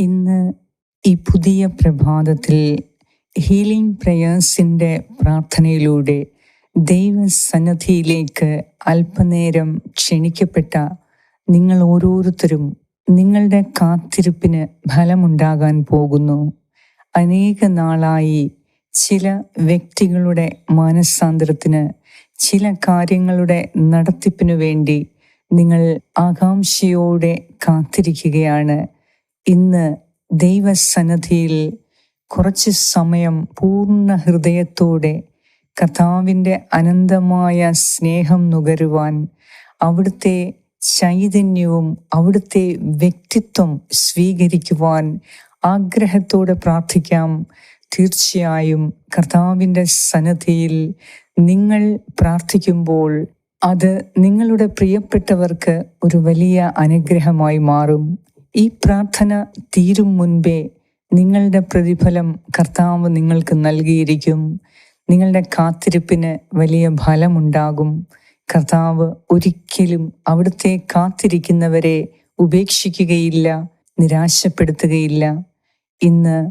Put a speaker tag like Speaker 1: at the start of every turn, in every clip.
Speaker 1: ഇന്ന് ഈ പുതിയ പ്രഭാതത്തിൽ ഹീലിംഗ് പ്രയേഴ്സിന്റെ പ്രാർത്ഥനയിലൂടെ ദൈവസന്നദ്ധിയിലേക്ക് അല്പനേരം ക്ഷണിക്കപ്പെട്ട നിങ്ങൾ ഓരോരുത്തരും നിങ്ങളുടെ കാത്തിരിപ്പിന് ഫലമുണ്ടാകാൻ പോകുന്നു. അനേക നാളായി ചില വ്യക്തികളുടെ മാനസാന്തരത്തിന് ചില കാര്യങ്ങളുടെ നടത്തിപ്പിനു വേണ്ടി നിങ്ങൾ ആകാംക്ഷയോടെ കാത്തിരിക്കുകയാണ്. ഇന്ന് ദൈവസന്നദ്ധിയിൽ കുറച്ച് സമയം പൂർണ ഹൃദയത്തോടെ കർത്താവിന്റെ അനന്തമായ സ്നേഹം നുകരുവാൻ അവിടുത്തെ ചൈതന്യവും അവിടുത്തെ വ്യക്തിത്വം സ്വീകരിക്കുവാൻ ആഗ്രഹത്തോടെ പ്രാർത്ഥിക്കാം. തീർച്ചയായും കർത്താവിന്റെ സന്നദ്ധിയിൽ നിങ്ങൾ പ്രാർത്ഥിക്കുമ്പോൾ അത് നിങ്ങളുടെ പ്രിയപ്പെട്ടവർക്ക് ഒരു വലിയ അനുഗ്രഹമായി മാറും. ഈ പ്രാർത്ഥന തീരും മുൻപേ നിങ്ങളുടെ പ്രതിഫലം കർത്താവ് നിങ്ങൾക്ക് നൽകിയിരിക്കും. നിങ്ങളുടെ കാത്തിരിപ്പിന് വലിയ ഫലമുണ്ടാകും. കർത്താവ് ഒരിക്കലും അവിടുത്തെ കാത്തിരിക്കുന്നവരെ ഉപേക്ഷിക്കുകയില്ല നിരാശപ്പെടുത്തുകയില്ല. ഇന്ന്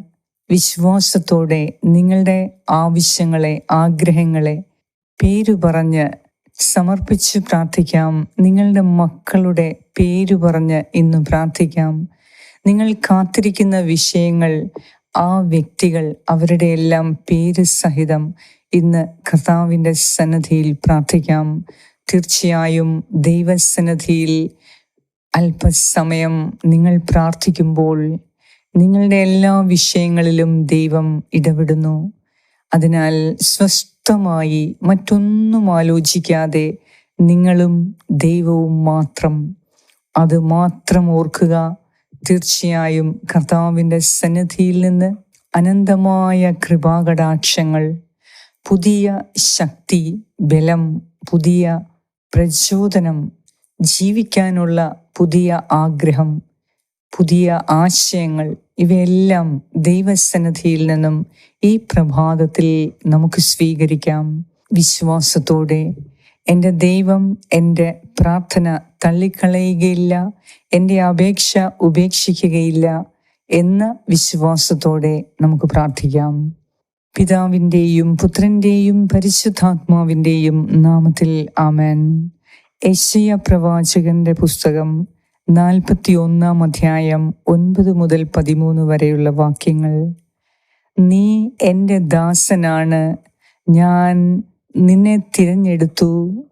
Speaker 1: വിശ്വാസത്തോടെ നിങ്ങളുടെ ആവശ്യങ്ങളെ ആഗ്രഹങ്ങളെ പേരു പറഞ്ഞ് സമർപ്പിച്ച് പ്രാർത്ഥിക്കാം. നിങ്ങളുടെ മക്കളുടെ പേര് പറഞ്ഞ് ഇന്ന് പ്രാർത്ഥിക്കാം. നിങ്ങൾ കാത്തിരിക്കുന്ന വിഷയങ്ങൾ ആ വ്യക്തികൾ അവരുടെ എല്ലാം പേര് സഹിതം ഇന്ന് കർത്താവിന്റെ സന്നദ്ധിയിൽ പ്രാർത്ഥിക്കാം. തീർച്ചയായും ദൈവസന്നദ്ധിയിൽ അല്പസമയം നിങ്ങൾ പ്രാർത്ഥിക്കുമ്പോൾ നിങ്ങളുടെ എല്ലാ വിഷയങ്ങളിലും ദൈവം ഇടപെടുന്നു. അതിനാൽ സ്വസ്ഥമായി മറ്റൊന്നും ആലോചിക്കാതെ നിങ്ങളും ദൈവവും മാത്രം. അത് മാത്രം ഓർക്കുക. തീർച്ചയായും കർത്താവിന്റെ സന്നിധിയിൽ നിന്ന് അനന്തമായ കൃപാകടാക്ഷങ്ങൾ പുതിയ ശക്തി ബലം പുതിയ പ്രചോദനം ജീവിക്കാനുള്ള പുതിയ ആഗ്രഹം പുതിയ ആശയങ്ങൾ ഇവയെല്ലാം ദൈവസന്നിധിയിൽ നിന്നും ഈ പ്രഭാതത്തിൽ നമുക്ക് സ്വീകരിക്കാം. വിശ്വാസത്തോടെ എന്റെ ദൈവം എന്റെ പ്രാർത്ഥന തള്ളിക്കളയുകയില്ല എന്റെ അപേക്ഷ ഉപേക്ഷിക്കുകയില്ല എന്ന വിശ്വാസത്തോടെ നമുക്ക് പ്രാർത്ഥിക്കാം. പിതാവിന്റെയും പുത്രന്റെയും പരിശുദ്ധാത്മാവിന്റെയും നാമത്തിൽ ആമേൻ. യശയ പ്രവാചകന്റെ പുസ്തകം നാൽപ്പത്തി ഒന്നാം അധ്യായം ഒൻപത് മുതൽ പതിമൂന്ന് വരെയുള്ള വാക്യങ്ങൾ. നീ എന്റെ ദാസനാണ്. ഞാൻ നിന്നെ തിരഞ്ഞെടുത്തു.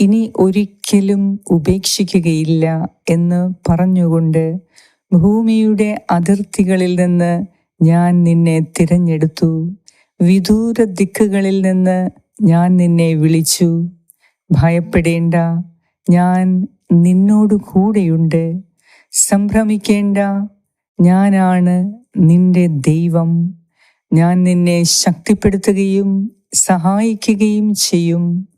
Speaker 1: ഇനി ഒരിക്കലും ഉപേക്ഷിക്കുകയില്ല എന്ന് പറഞ്ഞുകൊണ്ട് ഭൂമിയുടെ അതിർത്തികളിൽ നിന്ന് ഞാൻ നിന്നെ തിരഞ്ഞെടുത്തു. വിദൂര ദിക്കുകളിൽ നിന്ന് ഞാൻ നിന്നെ വിളിച്ചു. ഭയപ്പെടേണ്ട. ഞാൻ നിന്നോട് കൂടെയുണ്ട്. സംഭ്രമിക്കേണ്ട. ഞാനാണ് നിന്റെ ദൈവം. ഞാൻ നിന്നെ ശക്തിപ്പെടുത്തുകയും സഹായിക്കുകയും ചെയ്യും.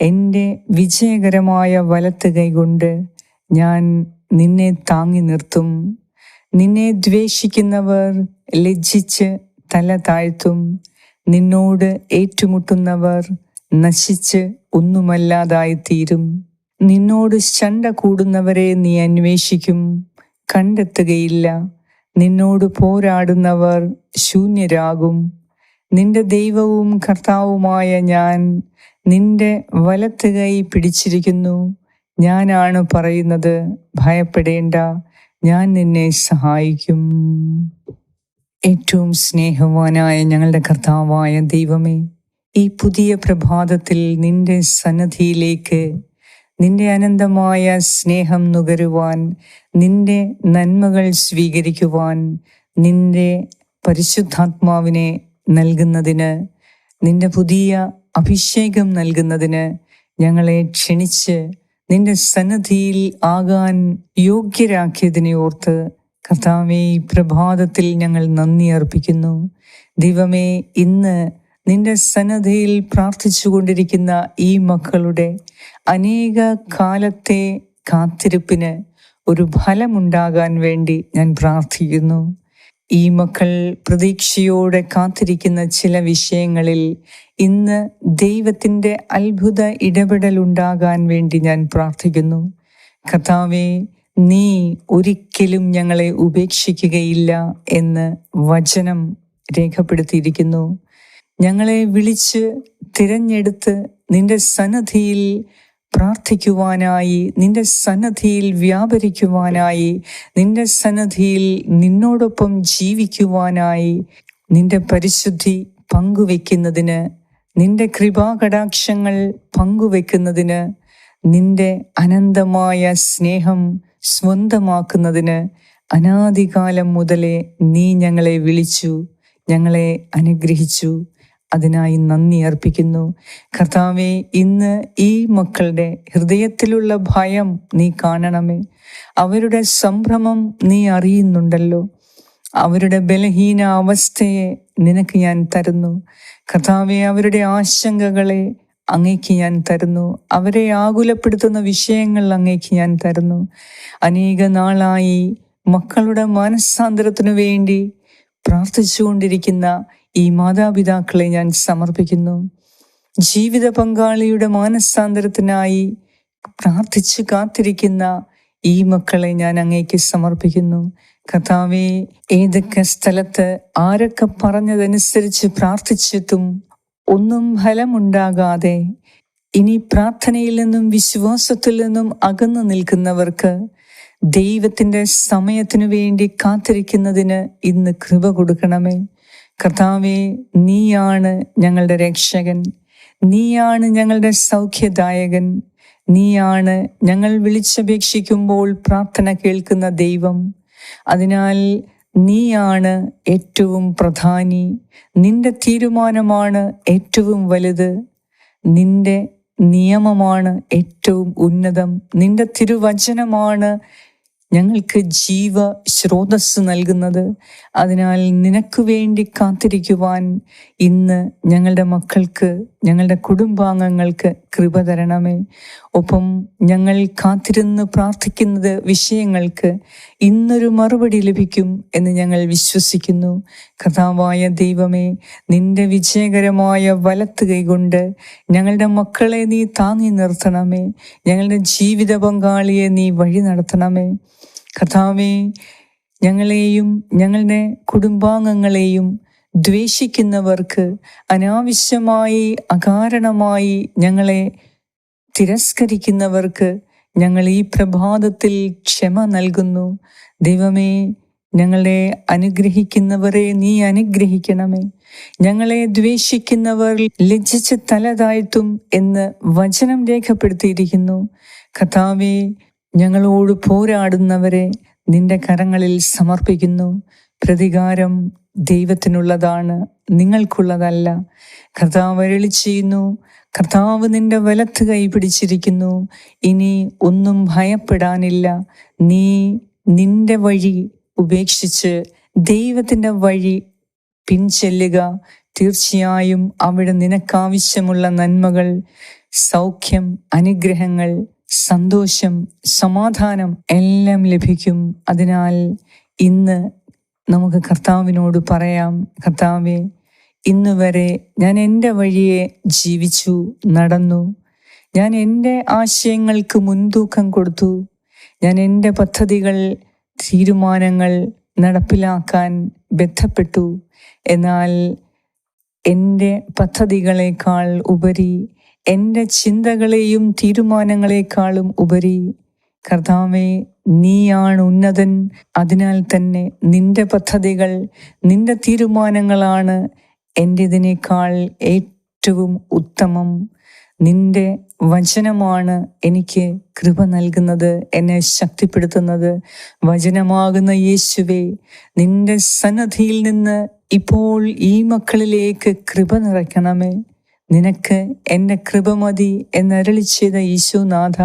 Speaker 1: എന്റെ വിജയകരമായ വലത്ത് കൈകൊണ്ട് ഞാൻ നിന്നെ താങ്ങി നിർത്തും. നിന്നെ ദ്വേഷിക്കുന്നവർ ലജ്ജിച്ച് തല താഴ്ത്തും. നിന്നോട് ഏറ്റുമുട്ടുന്നവർ നശിച്ച് ഒന്നുമല്ലാതായി തീരും നിന്നോട് ശണ്ട കൂടുന്നവരെ നീ അന്വേഷിക്കും കണ്ടെത്തുകയില്ല. നിന്നോട് പോരാടുന്നവർ ശൂന്യരാകും. നിന്റെ ദൈവവും കർത്താവുമായ ഞാൻ നിന്റെ വലത്ത് കൈ പിടിച്ചിരിക്കുന്നു. ഞാനാണ് പറയുന്നത് ഭയപ്പെടേണ്ട. ഞാൻ നിന്നെ സഹായിക്കും. ഏറ്റവും സ്നേഹവാനായ ഞങ്ങളുടെ കർത്താവായ ദൈവമേ ഈ പുതിയ പ്രഭാതത്തിൽ നിന്റെ സന്നദ്ധിയിലേക്ക് നിന്റെ അനന്തമായ സ്നേഹം നുകരുവാൻ നിന്റെ നന്മകൾ സ്വീകരിക്കുവാൻ നിന്റെ പരിശുദ്ധാത്മാവിനെ നൽകുന്നതിന് നിന്റെ പുതിയ അഭിഷേകം നൽകുന്നതിന് ഞങ്ങളെ ക്ഷണിച്ച് നിന്റെ സന്നദ്ധിയിൽ ആകാൻ യോഗ്യരാക്കിയതിനെ ഓർത്ത് കർത്താവേ ഈ പ്രഭാതത്തിൽ ഞങ്ങൾ നന്ദി അർപ്പിക്കുന്നു. ദൈവമേ ഇന്ന് നിന്റെ സന്നദ്ധയിൽ പ്രാർത്ഥിച്ചുകൊണ്ടിരിക്കുന്ന ഈ മക്കളുടെ അനേക കാലത്തെ കാത്തിരിപ്പിന് ഒരു ഫലമുണ്ടാകാൻ വേണ്ടി ഞാൻ പ്രാർത്ഥിക്കുന്നു. ഈ മക്കൾ പ്രതീക്ഷയോടെ കാത്തിരിക്കുന്ന ചില വിഷയങ്ങളിൽ ഇന്ന് ദൈവത്തിന്റെ അത്ഭുത ഇടപെടൽ ഉണ്ടാകാൻ വേണ്ടി ഞാൻ പ്രാർത്ഥിക്കുന്നു. കഥാവെ നീ ഒരിക്കലും ഞങ്ങളെ ഉപേക്ഷിക്കുകയില്ല എന്ന് വചനം രേഖപ്പെടുത്തിയിരിക്കുന്നു. ഞങ്ങളെ വിളിച്ച് തിരഞ്ഞെടുത്ത് നിന്റെ സന്നദ്ധിയിൽ പ്രാർത്ഥിക്കുവാനായി നിന്റെ സന്നദ്ധിയിൽ വ്യാപരിക്കുവാനായി നിന്റെ സന്നദ്ധിയിൽ നിന്നോടൊപ്പം ജീവിക്കുവാനായി നിന്റെ പരിശുദ്ധി പങ്കുവെക്കുന്നതിന് നിന്റെ കൃപാകടാക്ഷങ്ങൾ പങ്കുവെക്കുന്നതിന് നിന്റെ അനന്തമായ സ്നേഹം സ്വന്തമാക്കുന്നതിന് അനാദികാലം മുതലേ നീ ഞങ്ങളെ വിളിച്ചു ഞങ്ങളെ അനുഗ്രഹിച്ചു. അതിനായി നന്ദി അർപ്പിക്കുന്നു. കർത്താവെ ഇന്ന് ഈ മക്കളുടെ ഹൃദയത്തിലുള്ള ഭയം നീ കാണണമേ. അവരുടെ സംഭ്രമം നീ അറിയുന്നുണ്ടല്ലോ. അവരുടെ ബലഹീന അവസ്ഥയെ നിനക്ക് ഞാൻ തരുന്നു. കർത്താവെ അവരുടെ ആശങ്കകളെ അങ്ങേക്ക് ഞാൻ തരുന്നു. അവരെ ആകുലപ്പെടുത്തുന്ന വിഷയങ്ങൾ അങ്ങേക്ക് ഞാൻ തരുന്നു. അനേക നാളായി മക്കളുടെ മനസ്സാന്തരത്തിനു വേണ്ടി പ്രാർത്ഥിച്ചുകൊണ്ടിരിക്കുന്ന ഈ മാതാപിതാക്കളെ ഞാൻ സമർപ്പിക്കുന്നു. ജീവിത പങ്കാളിയുടെ മാനസാന്തരത്തിനായി പ്രാർത്ഥിച്ച് കാത്തിരിക്കുന്ന ഈ മക്കളെ ഞാൻ അങ്ങേക്ക് സമർപ്പിക്കുന്നു. കഥാവെ ഏതൊക്കെ സ്ഥലത്ത് ആരൊക്കെ പറഞ്ഞതനുസരിച്ച് പ്രാർത്ഥിച്ചിട്ടും ഒന്നും ഫലമുണ്ടാകാതെ ഇനി പ്രാർത്ഥനയിൽ നിന്നും വിശ്വാസത്തിൽ നിന്നും അകന്നു നിൽക്കുന്നവർക്ക് ദൈവത്തിന്റെ സമയത്തിനു വേണ്ടി കാത്തിരിക്കുന്നതിന് ഇന്ന് കൃപ കൊടുക്കണമേ. കർത്താവെ നീയാണ് ഞങ്ങളുടെ രക്ഷകൻ. നീയാണ് ഞങ്ങളുടെ സൗഖ്യദായകൻ. നീയാണ് ഞങ്ങൾ വിളിച്ചപേക്ഷിക്കുമ്പോൾ പ്രാർത്ഥന കേൾക്കുന്ന ദൈവം. അതിനാൽ നീയാണ് ഏറ്റവും പ്രധാനി. നിന്റെ തീരുമാനമാണ് ഏറ്റവും വലുത്. നിന്റെ നിയമമാണ് ഏറ്റവും ഉന്നതം. നിന്റെ തിരുവചനമാണ് ഞങ്ങൾക്ക് ജീവ സ്രോതസ് നൽകുന്നത്. അതിനാൽ നിനക്ക് വേണ്ടി കാത്തിരിക്കുവാൻ ഇന്ന് ഞങ്ങളുടെ മക്കൾക്ക് ഞങ്ങളുടെ കുടുംബാംഗങ്ങൾക്ക് കൃപ തരണമേ. ഒപ്പം ഞങ്ങൾ കാത്തിരുന്ന് പ്രാർത്ഥിക്കുന്നത് വിഷയങ്ങൾക്ക് ഇന്നൊരു മറുപടി ലഭിക്കും എന്ന് ഞങ്ങൾ വിശ്വസിക്കുന്നു. കഥാവായ ദൈവമേ നിന്റെ വിജയകരമായ വലത്ത് കൈകൊണ്ട് ഞങ്ങളുടെ മക്കളെ നീ താങ്ങി നിർത്തണമേ. ഞങ്ങളുടെ ജീവിത പങ്കാളിയെ നീ വഴി നടത്തണമേ. കഥാവേ ഞങ്ങളെയും ഞങ്ങളുടെ കുടുംബാംഗങ്ങളെയും ദ്വേഷിക്കുന്നവർക്ക് അനാവശ്യമായി അകാരണമായി ഞങ്ങളെ തിരസ്കരിക്കുന്നവർക്ക് ഞങ്ങൾ ഈ പ്രഭാതത്തിൽ ക്ഷമ നൽകുന്നു. ദൈവമേ ഞങ്ങളെ അനുഗ്രഹിക്കുന്നവരെ നീ അനുഗ്രഹിക്കണമേ. ഞങ്ങളെ ദ്വേഷിക്കുന്നവർ ലജ്ജിച്ച് തല എന്ന് വചനം രേഖപ്പെടുത്തിയിരിക്കുന്നു. കഥാവേ ഞങ്ങളോട് പോരാടുന്നവരെ നിന്റെ കരങ്ങളിൽ സമർപ്പിക്കുന്നു. പ്രതികാരം ദൈവത്തിനുള്ളതാണ് നിങ്ങൾക്കുള്ളതല്ല. കർത്താവ് അരളി ചെയ്യുന്നു കർത്താവ് നിന്റെ വലത്ത് കൈ പിടിച്ചിരിക്കുന്നു. ഇനി ഒന്നും ഭയപ്പെടാനില്ല. നീ നിന്റെ വഴി ഉപേക്ഷിച്ച് ദൈവത്തിന്റെ വഴി പിൻചെല്ലുക തീർച്ചയായും അവിടെ നിനക്കാവശ്യമുള്ള നന്മകൾ സൗഖ്യം അനുഗ്രഹങ്ങൾ സന്തോഷം സമാധാനം എല്ലാം ലഭിക്കും. അതിനാൽ ഇന്ന് നമുക്ക് കർത്താവിനോട് പറയാം. കർത്താവെ ഇന്ന് വരെ ഞാൻ എന്റെ വഴിയെ ജീവിച്ചു നടന്നു. ഞാൻ എന്റെ ആശയങ്ങൾക്ക് മുൻതൂക്കം കൊടുത്തു. ഞാൻ എന്റെ പദ്ധതികൾ തീരുമാനങ്ങൾ നടപ്പിലാക്കാൻ ബന്ധപ്പെട്ടു. എന്നാൽ എന്റെ പദ്ധതികളെക്കാൾ ഉപരി എന്റെ ചിന്തകളെയും തീരുമാനങ്ങളെക്കാളും ഉപരി കർത്താവെ നീയാണ് ഉന്നതൻ. അതിനാൽ തന്നെ നിന്റെ പദ്ധതികൾ നിന്റെ തീരുമാനങ്ങളാണ് എന്റെതിനേക്കാൾ ഏറ്റവും ഉത്തമം. നിന്റെ വചനമാണ് എനിക്ക് കൃപ നൽകുന്നത് എന്നെ ശക്തിപ്പെടുത്തുന്നത്. വചനമാകുന്ന യേശുവേ നിന്റെ സന്നദ്ധിയിൽ നിന്ന് ഇപ്പോൾ ഈ മക്കളിലേക്ക് കൃപ നിറയ്ക്കണമേ. നിനക്ക് എന്റെ കൃപ മതി എന്നരളി ചെയ്ത ഈശോനാഥ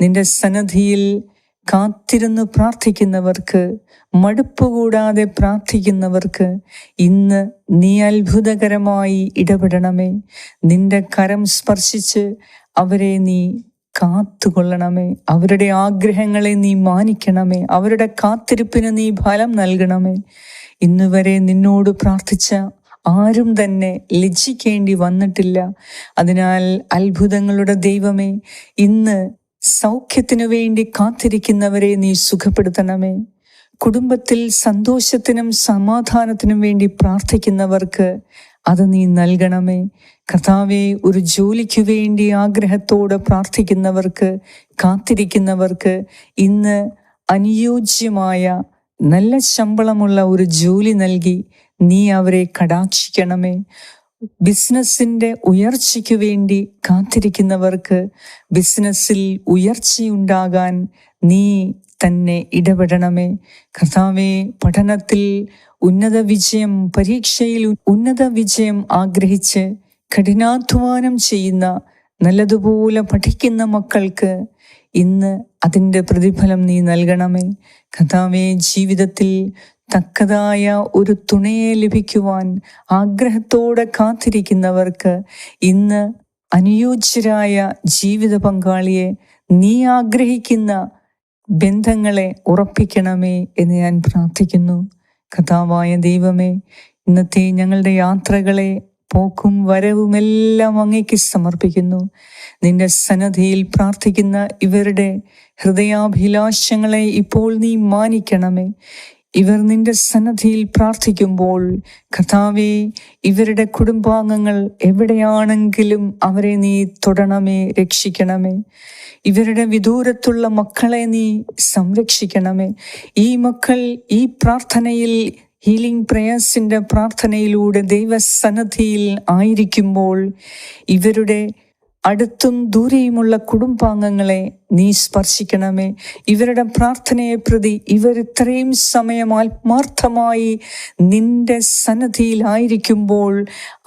Speaker 1: നിന്റെ സന്നദ്ധിയിൽ കാത്തിരുന്ന് പ്രാർത്ഥിക്കുന്നവർക്ക് മടുപ്പ് കൂടാതെ പ്രാർത്ഥിക്കുന്നവർക്ക് ഇന്ന് നീ അത്ഭുതകരമായി ഇടപെടണമേ. നിന്റെ കരം സ്പർശിച്ച് അവരെ നീ കാത്തുകൊള്ളണമേ. അവരുടെ ആഗ്രഹങ്ങളെ നീ മാനിക്കണമേ. അവരുടെ കാത്തിരിപ്പിന് നീ ഫലം നൽകണമേ. ഇന്നുവരെ നിന്നോട് പ്രാർത്ഥിച്ച ആരും തന്നെ ലജ്ജിക്കേണ്ടി വന്നിട്ടില്ല. അതിനാൽ അത്ഭുതങ്ങളുടെ ദൈവമേ ഇന്ന് സൗഖ്യത്തിനു വേണ്ടി കാത്തിരിക്കുന്നവരെ നീ സുഖപ്പെടുത്തണമേ. കുടുംബത്തിൽ സന്തോഷത്തിനും സമാധാനത്തിനും വേണ്ടി പ്രാർത്ഥിക്കുന്നവർക്ക് അത് നീ നൽകണമേ. കർത്താവെ ഒരു ജോലിക്ക് വേണ്ടി ആഗ്രഹത്തോടെ പ്രാർത്ഥിക്കുന്നവർക്ക് കാത്തിരിക്കുന്നവർക്ക് ഇന്ന് അനുയോജ്യമായ നല്ല ശമ്പളമുള്ള ഒരു ജോലി നൽകി നീ അവരെ കടാക്ഷിക്കണമേ. ബിസിനസ്സിന്റെ ഉയർച്ചയ്ക്ക് വേണ്ടി കാത്തിരിക്കുന്നവർക്ക് ബിസിനസ്സിൽ ഉയർച്ചയുണ്ടാകാൻ നീ തന്നെ ഇടപെടണമേ. കർത്താവെ പഠനത്തിൽ ഉന്നത വിജയം പരീക്ഷയിൽ ഉന്നത വിജയം ആഗ്രഹിച്ച് കഠിനാധ്വാനം ചെയ്യുന്ന നല്ലതുപോലെ പഠിക്കുന്ന മക്കൾക്ക് ഇന്ന് അതിന്റെ പ്രതിഫലം നീ നൽകണമേ. കഥാവെ ജീവിതത്തിൽ തക്കതായ ഒരു തുണയെ ലഭിക്കുവാൻ ആഗ്രഹത്തോടെ കാത്തിരിക്കുന്നവർക്ക് ഇന്ന് അനുയോജ്യരായ ജീവിത പങ്കാളിയെ നീ ആഗ്രഹിക്കുന്ന ബന്ധങ്ങളെ ഉറപ്പിക്കണമേ എന്ന് ഞാൻ പ്രാർത്ഥിക്കുന്നു. കഥാവായ ദൈവമേ ഇന്നത്തെ ഞങ്ങളുടെ യാത്രകളെ പോക്കും വരവുമെല്ലാം അങ്ങേക്ക് സമർപ്പിക്കുന്നു. നിന്റെ സന്നദ്ധിയിൽ പ്രാർത്ഥിക്കുന്ന ഇവരുടെ ഹൃദയാഭിലാഷങ്ങളെ ഇപ്പോൾ നീ മാനിക്കണമേ. ഇവർ നിന്റെ സന്നദ്ധിയിൽ പ്രാർത്ഥിക്കുമ്പോൾ കഥാവെ ഇവരുടെ കുടുംബാംഗങ്ങൾ എവിടെയാണെങ്കിലും അവരെ നീ തൊടണമേ രക്ഷിക്കണമേ. ഇവരുടെ വിദൂരത്തുള്ള മക്കളെ നീ സംരക്ഷിക്കണമേ. ഈ മക്കൾ ഈ പ്രാർത്ഥനയിൽ ഹീലിംഗ് പ്രയേഴ്സിന്റെ പ്രാർത്ഥനയിലൂടെ ദൈവസന്നദ്ധിയിൽ ആയിരിക്കുമ്പോൾ ഇവരുടെ അടുത്തും ദൂരെയുമുള്ള കുടുംബാംഗങ്ങളെ നീ സ്പർശിക്കണമേ. ഇവരുടെ പ്രാർത്ഥനയെ പ്രതി ഇവർ ഇത്രയും സമയം ആത്മാർത്ഥമായി നിന്റെ സന്നദ്ധിയിലായിരിക്കുമ്പോൾ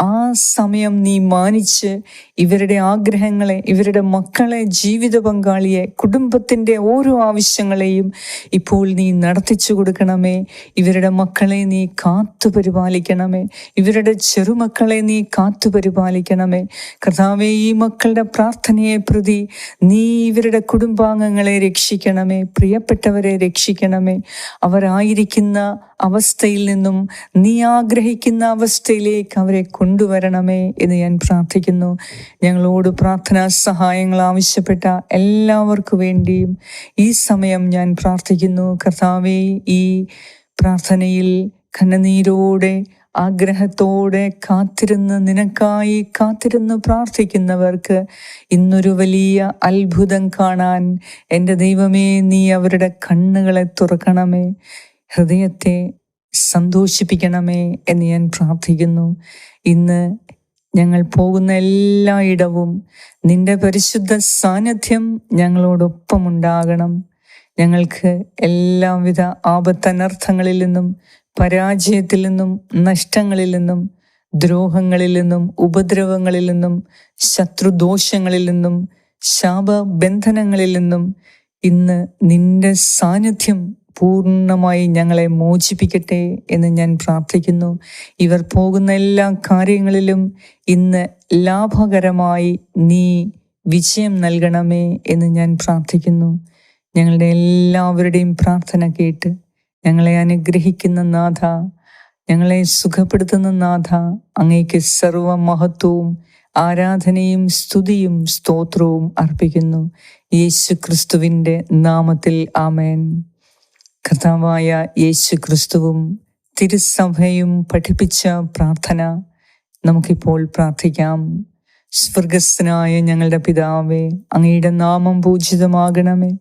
Speaker 1: ആ സമയം നീ മാനിച്ച് ഇവരുടെ ആഗ്രഹങ്ങളെ ഇവരുടെ മക്കളെ ജീവിത പങ്കാളിയെ കുടുംബത്തിന്റെ ഓരോ ആവശ്യങ്ങളെയും ഇപ്പോൾ നീ നടത്തിച്ചു കൊടുക്കണമേ. ഇവരുടെ മക്കളെ നീ കാത്തു പരിപാലിക്കണമേ. ഇവരുടെ ചെറുമക്കളെ നീ കാത്തു പരിപാലിക്കണമേ. കർത്താവെ ഈ മക്കളുടെ പ്രാർത്ഥനയെ പ്രതി നീ ഇവരുടെ കുടുംബാംഗങ്ങളെ രക്ഷിക്കണമേ. പ്രിയപ്പെട്ടവരെ രക്ഷിക്കണമേ. അവരായിരിക്കുന്ന അവസ്ഥയിൽ നിന്നും നീ ആഗ്രഹിക്കുന്ന അവസ്ഥയിലേക്ക് അവരെ കൊണ്ടുവരണമേ എന്ന് ഞാൻ പ്രാർത്ഥിക്കുന്നു. ഞങ്ങളോട് പ്രാർത്ഥനാ സഹായങ്ങൾ ആവശ്യപ്പെട്ട എല്ലാവർക്കു വേണ്ടിയും ഈ സമയം ഞാൻ പ്രാർത്ഥിക്കുന്നു. കർത്താവെ ഈ പ്രാർത്ഥനയിൽ ഖനനീരോടെ ആഗ്രഹത്തോടെ കാത്തിരുന്ന് നിനക്കായി കാത്തിരുന്ന് പ്രാർത്ഥിക്കുന്നവർക്ക് ഇന്നൊരു വലിയ അത്ഭുതം കാണാൻ എന്റെ ദൈവമേ നീ അവരുടെ കണ്ണുകളെ തുറക്കണമേ. ഹൃദയത്തെ സന്തോഷിപ്പിക്കണമേ എന്ന് ഞാൻ പ്രാർത്ഥിക്കുന്നു. ഇന്ന് ഞങ്ങൾ പോകുന്ന എല്ലായിടവും നിന്റെ പരിശുദ്ധ സാന്നിധ്യം ഞങ്ങളോടൊപ്പമുണ്ടാകണം. ഞങ്ങൾക്ക് എല്ലാവിധ ആപത്തനർത്ഥങ്ങളിൽ നിന്നും പരാജയത്തിൽ നിന്നും നഷ്ടങ്ങളിൽ നിന്നും ദ്രോഹങ്ങളിൽ നിന്നും ഉപദ്രവങ്ങളിൽ നിന്നും ശത്രുദോഷങ്ങളിൽ നിന്നും ശാപബന്ധനങ്ങളിൽ നിന്നും ഇന്ന് നിന്റെ സാന്നിധ്യം പൂർണമായി ഞങ്ങളെ മോചിപ്പിക്കട്ടെ എന്ന് ഞാൻ പ്രാർത്ഥിക്കുന്നു. ഇവർ പോകുന്ന എല്ലാ കാര്യങ്ങളിലും ഇന്ന് ലാഭകരമായി നീ വിജയം നൽകണമേ എന്ന് ഞാൻ പ്രാർത്ഥിക്കുന്നു. ഞങ്ങളുടെ എല്ലാവരുടെയും പ്രാർത്ഥന കേട്ട് ഞങ്ങളെ അനുഗ്രഹിക്കുന്ന നാഥ ഞങ്ങളെ സുഖപ്പെടുത്തുന്ന നാഥ അങ്ങേക്ക് സർവ മഹത്വവും ആരാധനയും സ്തുതിയും സ്തോത്രവും അർപ്പിക്കുന്നു. യേശു ക്രിസ്തുവിന്റെ നാമത്തിൽ ആമേൻ. കർത്താവായ യേശു ക്രിസ്തുവും തിരുസഭയും പഠിപ്പിച്ച പ്രാർത്ഥന നമുക്കിപ്പോൾ പ്രാർത്ഥിക്കാം. സ്വർഗസ്ഥനായ ഞങ്ങളുടെ പിതാവേ അങ്ങയുടെ നാമം പൂജിതമാകണമേ.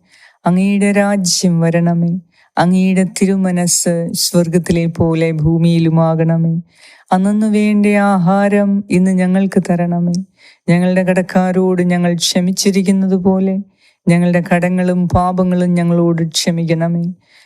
Speaker 1: അങ്ങയുടെ രാജ്യം വരണമേ. അങ്ങയുടെ തിരുമനസ് സ്വർഗത്തിലെ പോലെ ഭൂമിയിലുമാകണമേ. അന്നു വേണ്ട ആഹാരം ഇന്ന് ഞങ്ങൾക്ക് തരണമേ. ഞങ്ങളുടെ കടക്കാരോട് ഞങ്ങൾ ക്ഷമിച്ചിരിക്കുന്നത് പോലെ ഞങ്ങളുടെ കടങ്ങളും പാപങ്ങളും ഞങ്ങളോട് ക്ഷമിക്കണമേ.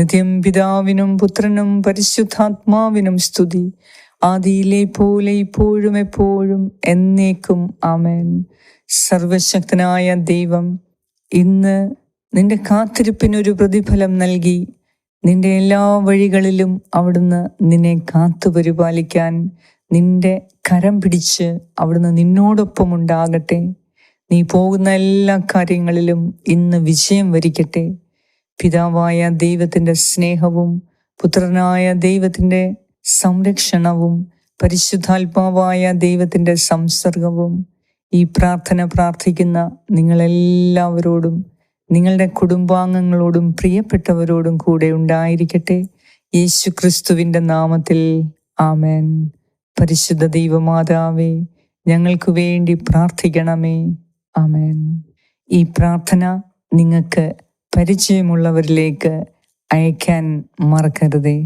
Speaker 1: നിത്യം പിതാവിനും പുത്രനും പരിശുദ്ധാത്മാവിനും സ്തുതി. ആദിയിലെ പോലെ ഇപ്പോഴും എപ്പോഴും എന്നേക്കും ആമേൻ. സർവശക്തനായ ദൈവം ഇന്ന് നിന്റെ കാത്തിരിപ്പിനൊരു പ്രതിഫലം നൽകി. നിന്റെ എല്ലാ വഴികളിലും അവിടുന്ന് നിന്നെ കാത്തു പരിപാലിക്കാൻ നിന്റെ കരം പിടിച്ച് അവിടുന്ന് നിന്നോടൊപ്പം ഉണ്ടാകട്ടെ. നീ പോകുന്ന എല്ലാ കാര്യങ്ങളിലും ഇന്ന് വിജയം വരിക്കട്ടെ. പിതാവായ ദൈവത്തിന്റെ സ്നേഹവും പുത്രനായ ദൈവത്തിന്റെ സംരക്ഷണവും പരിശുദ്ധാത്മാവായ ദൈവത്തിന്റെ സംസർഗവും ഈ പ്രാർത്ഥന പ്രാർത്ഥിക്കുന്ന നിങ്ങളെല്ലാവരോടും നിങ്ങളുടെ കുടുംബാംഗങ്ങളോടും പ്രിയപ്പെട്ടവരോടും കൂടെ ഉണ്ടായിരിക്കട്ടെ. യേശു ക്രിസ്തുവിന്റെ നാമത്തിൽ ആമേൻ. പരിശുദ്ധ ദൈവമാതാവേ ഞങ്ങൾക്ക് വേണ്ടി പ്രാർത്ഥിക്കണമേ. ആമേൻ. ഈ പ്രാർത്ഥന നിങ്ങൾക്ക് പരിചയമുള്ളവരിലേക്ക് അയക്കാൻ മറക്കരുതേ.